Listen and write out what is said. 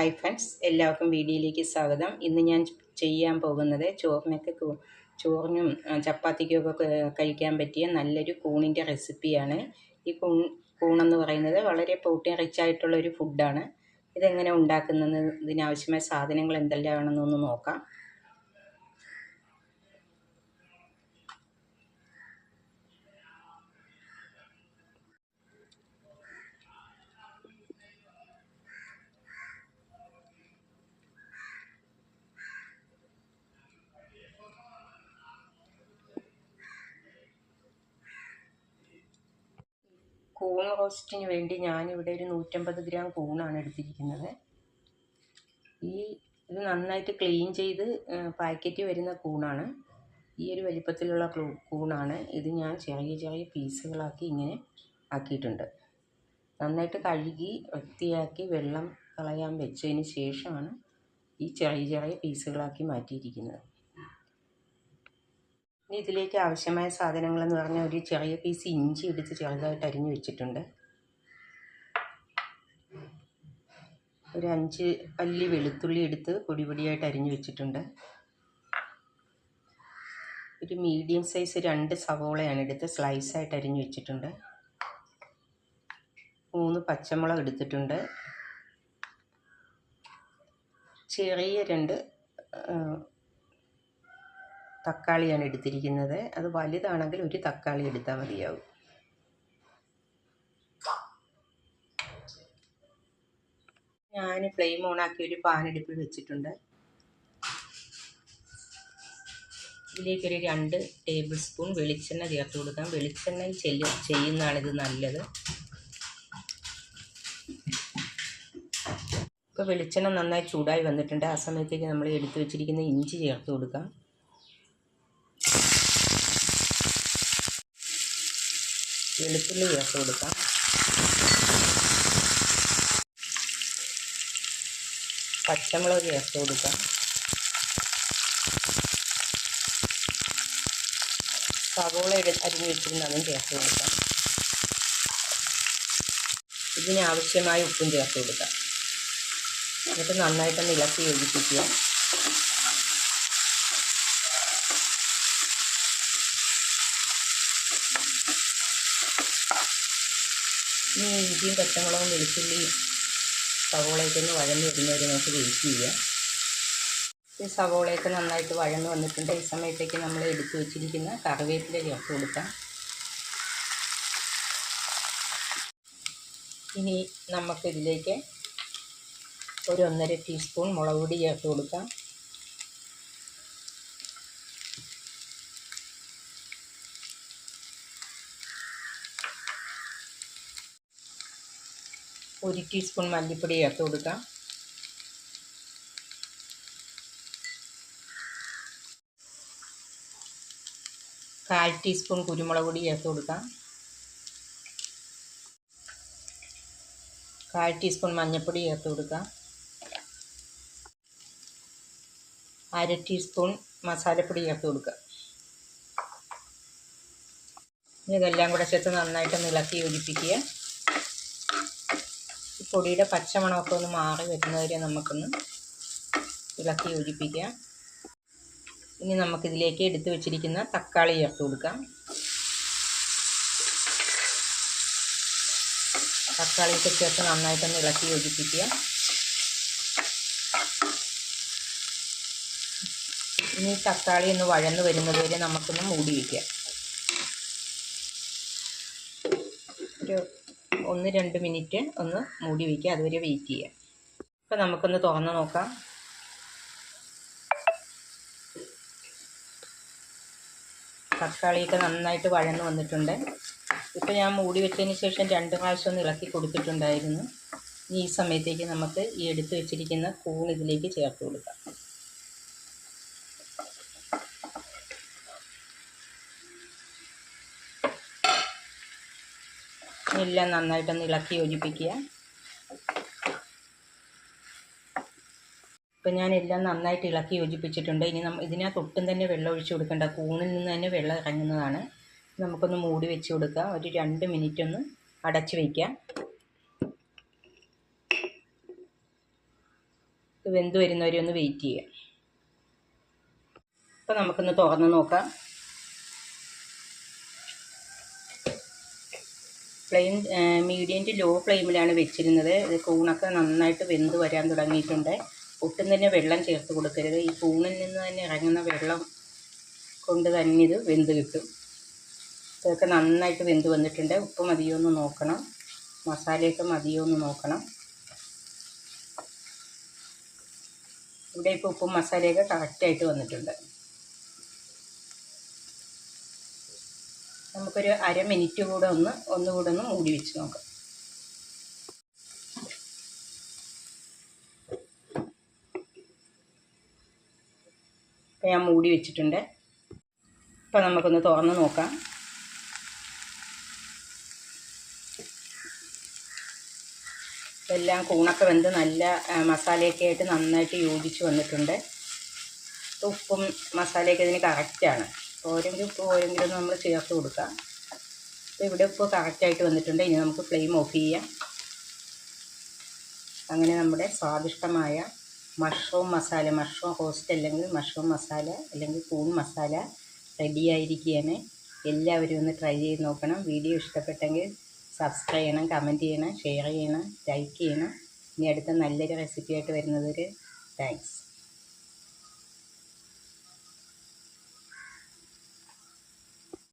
Hi friends എല്ലാവർക്കും വീഡിയോയിലേക്ക് സ്വാഗതം. ഇന്ന് ഞാൻ ചെയ്യാൻ പോകുന്നത് ചോറിനൊക്കെ ചോറിനും ചപ്പാത്തിക്കുമൊക്കെ കഴിക്കാൻ പറ്റിയ നല്ലൊരു കൂണിന്റെ റെസിപ്പിയാണ്. ഈ കൂൺ കൂണെന്ന് പറയുന്നത് വളരെ പ്രോട്ടീൻ റിച്ച് ആയിട്ടുള്ള ഒരു ഫുഡാണ് ഇതെങ്ങനെ ഉണ്ടാക്കുന്നത് ഇതിനാവശ്യമായ സാധനങ്ങൾ എന്തെല്ലാമാണെന്നൊന്ന് നോക്കാം. കൂൺ റോസ്റ്റിന് വേണ്ടി ഞാനിവിടെ ഒരു നൂറ്റമ്പത് ഗ്രാം കൂണാണ് എടുത്തിരിക്കുന്നത്. ഈ ഇത് നന്നായിട്ട് ക്ലീൻ ചെയ്ത് പാക്കറ്റ് വരുന്ന കൂണാണ്. ഈ ഒരു വലിപ്പത്തിലുള്ള കൂണാണ്. ഇത് ഞാൻ ചെറിയ ചെറിയ പീസുകളാക്കി ഇങ്ങനെ ആക്കിയിട്ടുണ്ട്. നന്നായിട്ട് കഴുകി വൃത്തിയാക്കി വെള്ളം കളയാൻ വെച്ചതിന് ശേഷമാണ് ഈ ചെറിയ ചെറിയ പീസുകളാക്കി മാറ്റിയിരിക്കുന്നത്. ഇനി ഇതിലേക്ക് ആവശ്യമായ സാധനങ്ങളെന്ന് പറഞ്ഞാൽ ഒരു ചെറിയ പീസ് ഇഞ്ചി എടുത്ത് ചെറുതായിട്ട് അരിഞ്ഞു വെച്ചിട്ടുണ്ട്. ഒരു അഞ്ച് അല്ലി വെളുത്തുള്ളി എടുത്ത് പൊടി പൊടിയായിട്ട് അരിഞ്ഞു വെച്ചിട്ടുണ്ട്. ഒരു മീഡിയം സൈസ് രണ്ട് സവോളയാണ് എടുത്ത് സ്ലൈസായിട്ട് അരിഞ്ഞു വെച്ചിട്ടുണ്ട്. മൂന്ന് പച്ചമുളക് എടുത്തിട്ടുണ്ട്. ചെറിയ രണ്ട് തക്കാളിയാണ് എടുത്തിരിക്കുന്നത്. അത് വലുതാണെങ്കിൽ ഒരു തക്കാളി എടുത്താൽ മതിയാവും. ഞാൻ ഫ്ലെയിം ഓണാക്കി ഒരു പാനെടുപ്പിൽ വെച്ചിട്ടുണ്ട്. ഇതിലേക്കൊരു രണ്ട് ടേബിൾ സ്പൂൺ വെളിച്ചെണ്ണ ചേർത്ത് കൊടുക്കാം. വെളിച്ചെണ്ണ ചെല്ലു ചെയ്യുന്നതാണ് ഇത് നല്ലത്. ഇപ്പോൾ വെളിച്ചെണ്ണ നന്നായി ചൂടായി വന്നിട്ടുണ്ട്. ആ സമയത്തേക്ക് നമ്മൾ എടുത്തു വെച്ചിരിക്കുന്ന ഇഞ്ചി ചേർത്ത് കൊടുക്കാം. വെളുത്തുള്ളി ചേർത്ത് കൊടുക്കാം. പച്ചമുളക് ചേർത്ത് കൊടുക്കാം. സവോള അരിഞ്ഞ് വെച്ചിരുന്ന അതും ചേർത്ത് കൊടുക്കാം. ഇതിന് ആവശ്യമായ ഉപ്പും ചേർത്ത് കൊടുക്കാം. എന്നിട്ട് നന്നായിട്ടൊന്ന് ഇളക്കി യോജിപ്പിക്കുക. ഇനി ഇഞ്ചിയും പച്ചമുളകും വെളുത്തുള്ളിയും സവോളയൊക്കെ ഒന്ന് വഴന്ന് വരുന്നവരെ നമുക്ക് വെയിറ്റ് ചെയ്യാം. ഈ സവോളയൊക്കെ നന്നായിട്ട് വഴന്ന് വന്നിട്ടുണ്ട്. ഈ സമയത്തേക്ക് നമ്മൾ എടുത്തു വെച്ചിരിക്കുന്ന കറിവേപ്പില ചേർത്ത് കൊടുക്കാം. ഇനി നമുക്കിതിലേക്ക് ഒരു ഒന്നര ടീസ്പൂൺ മുളക് പൊടി ചേർത്ത് കൊടുക്കാം. ഒരു ടീസ്പൂൺ മല്ലിപ്പൊടി ചേർത്ത് കൊടുക്കാം. കാൽ ടീസ്പൂൺ കുരുമുളക് പൊടി ചേർത്ത് കൊടുക്കാം. കാൽ ടീസ്പൂൺ മഞ്ഞൾപ്പൊടി ചേർത്ത് കൊടുക്കാം. അര ടീസ്പൂൺ മസാലപ്പൊടി ചേർത്ത് കൊടുക്കുക ഇതെല്ലാം കൂടെ ചേർത്ത് നന്നായിട്ട് ഇളക്കി യോജിപ്പിക്കുക. പൊടിയുടെ പച്ചമണമൊക്കെ ഒന്ന് മാറി വരുന്നവരെ നമുക്കൊന്ന് ഇളക്കി യോജിപ്പിക്കാം ഇനി നമുക്കിതിലേക്ക് എടുത്തു വെച്ചിരിക്കുന്ന തക്കാളി ചേർത്ത് കൊടുക്കാം. തക്കാളിയൊക്കെ ചേർത്ത് നന്നായിട്ടൊന്ന് ഇളക്കി യോജിപ്പിക്കുക. ഇനി തക്കാളി ഒന്ന് വഴന്ന് വരുന്നത് വരെ നമുക്കൊന്ന് മൂടി വയ്ക്കാം ഒരു ഒന്ന് രണ്ട് മിനിറ്റ് ഒന്ന് മൂടി വയ്ക്കുക അതുവരെ വെയിറ്റ് ചെയ്യാം അപ്പോൾ നമുക്കൊന്ന് തുറന്ന് നോക്കാം. തക്കാളിയൊക്കെ നന്നായിട്ട് വഴന്ന് വന്നിട്ടുണ്ട്. ഇപ്പോൾ ഞാൻ മൂടി വെച്ചതിന് ശേഷം രണ്ട് പ്രാവശ്യം ഒന്ന് ഇളക്കി കൊടുത്തിട്ടുണ്ടായിരുന്നു. ഈ സമയത്തേക്ക് നമുക്ക് ഈ എടുത്ത് വെച്ചിരിക്കുന്ന കൂൺ ഇതിലേക്ക് ചേർത്ത് കൊടുക്കാം. എല്ലാം നന്നായിട്ടൊന്ന് ഇളക്കി യോജിപ്പിക്കുക. ഇപ്പം ഞാൻ എല്ലാം നന്നായിട്ട് ഇളക്കി യോജിപ്പിച്ചിട്ടുണ്ട്. ഇനി നമ്മ ഇതിനകത്ത് ഒട്ടും തന്നെ വെള്ളം ഒഴിച്ചു കൊടുക്കേണ്ട. കൂണിൽ നിന്ന് തന്നെ വെള്ളം ഇറങ്ങുന്നതാണ്. നമുക്കൊന്ന് മൂടി വെച്ച് കൊടുക്കുക ഒരു രണ്ട് മിനിറ്റ് ഒന്ന് അടച്ചു വയ്ക്കാം. വെന്ത് വരുന്നവരെ ഒന്ന് വെയിറ്റ് ചെയ്യാം. അപ്പോൾ നമുക്കൊന്ന് തുറന്ന് നോക്കാം. ഫ്ലെയിം മീഡിയം ടു ലോ ഫ്ലെയിമിലാണ് വെച്ചിരുന്നത്. കൂണൊക്കെ നന്നായിട്ട് വെന്ത് വരാൻ തുടങ്ങിയിട്ടുണ്ട്. ഒട്ടും തന്നെ വെള്ളം ചേർത്ത് കൊടുക്കരുത്. ഈ കൂണിൽ നിന്ന് തന്നെ ഇറങ്ങുന്ന വെള്ളം കൊണ്ട് തന്നെ ഇത് വെന്ത് കിട്ടും. ഇതൊക്കെ നന്നായിട്ട് വെന്ത് വന്നിട്ടുണ്ട്. ഉപ്പ് മതിയോ എന്ന് നോക്കണം. മസാലയൊക്കെ മതിയോ എന്ന് നോക്കണം. ഇവിടെ ഇപ്പോൾ ഉപ്പും മസാലയൊക്കെ കറക്റ്റായിട്ട് വന്നിട്ടുണ്ട്. നമുക്കൊരു അര മിനിറ്റ് കൂടെ ഒന്ന് ഒന്നുകൂടെ ഒന്ന് മൂടി വെച്ച് നോക്കാം. ഇപ്പം ഞാൻ മൂടി വെച്ചിട്ടുണ്ട്. ഇപ്പം നമുക്കൊന്ന് തുറന്ന് നോക്കാം. എല്ലാം കൂണൊക്കെ വെന്ത് നല്ല മസാലയൊക്കെ ആയിട്ട് നന്നായിട്ട് യോജിച്ച് വന്നിട്ടുണ്ട്. ഉപ്പും മസാലയൊക്കെ ഇതിന് കറക്റ്റാണ് ഓരെങ്കിലും ഉപ്പ് ഓരെങ്കിലും നമ്മൾ ചേർത്ത് കൊടുക്കാം അപ്പോൾ ഇവിടെ ഉപ്പ് കറക്റ്റായിട്ട് വന്നിട്ടുണ്ട്. ഇനി നമുക്ക് ഫ്ലെയിം ഓഫ് ചെയ്യാം. അങ്ങനെ നമ്മുടെ സ്വാദിഷ്ടമായ മഷ്റൂം മസാല മഷ്റൂം റോസ്റ്റ് അല്ലെങ്കിൽ മഷ്റൂം മസാല അല്ലെങ്കിൽ കൂൺ മസാല റെഡി ആയിരിക്കുകയാണ് എല്ലാവരും ഒന്ന് ട്രൈ ചെയ്ത് നോക്കണം. വീഡിയോ ഇഷ്ടപ്പെട്ടെങ്കിൽ സബ്സ്ക്രൈബ് ചെയ്യണം കമന്റ് ചെയ്യണം ഷെയർ ചെയ്യണം ലൈക്ക് ചെയ്യണം. ഇനി അടുത്ത നല്ലൊരു റെസിപ്പിയായിട്ട് വരുന്നതൊരു താങ്ക്സ്